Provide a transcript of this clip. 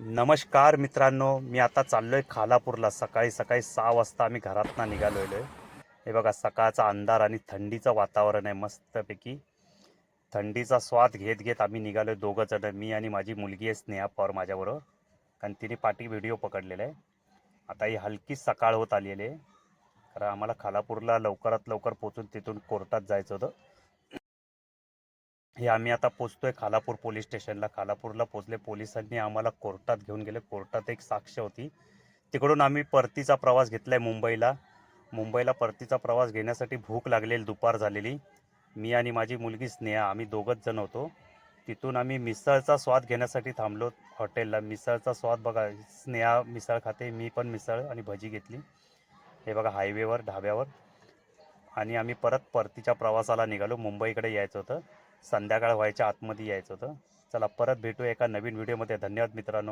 नमस्कार मित्रांनो मी आता चाललो आहे खालापूरला. सकाळी सकाळी सहा वाजता आम्ही घरातनं निघालेलो आहे हे बघा सकाळचा अंधार आणि थंडीचं वातावरण आहे मस्तपैकी. थंडीचा स्वाद घेत घेत आम्ही निघालो आहे दोघं जण मी आणि माझी मुलगी आहे स्नेहा पवार माझ्याबरोबर. कारण तिने पाठी व्हिडिओ पकडलेला आहे. आता ही हलकी सकाळ होत आलेली आहे. कारण आम्हाला खालापूरला लवकरात लवकर पोचून तिथून कोर्टात जायचं होतं. हे आम्ही आता पोचतोय खालापूर पोलीस स्टेशनला. खालापूरला पोचले. पोलिसांनी आम्हाला कोर्टात घेऊन गेले. कोर्टात एक साक्ष होती. तिकडून आम्ही परतीचा प्रवास घेतला आहे मुंबईला. मुंबईला परतीचा प्रवास घेण्यासाठी भूक लागलेली दुपार झालेली. मी आणि माझी मुलगी स्नेहा आम्ही दोघंच जण होतो. तिथून आम्ही मिसळचा स्वाद घेण्यासाठी थांबलो हॉटेलला. मिसळचा स्वाद बघा स्नेहा मिसळ खाते मी पण मिसळ आणि भजी घेतली. हे बघा हायवेवर ढाब्यावर. आणि आम्ही परत परतीच्या प्रवासाला निघालो. मुंबईकडे यायचं होतं. संध्याकाळ व्हायच्या आतमध्ये यायचं होतं. चला परत भेटू एका नवीन व्हिडिओमध्ये. धन्यवाद मित्रांनो.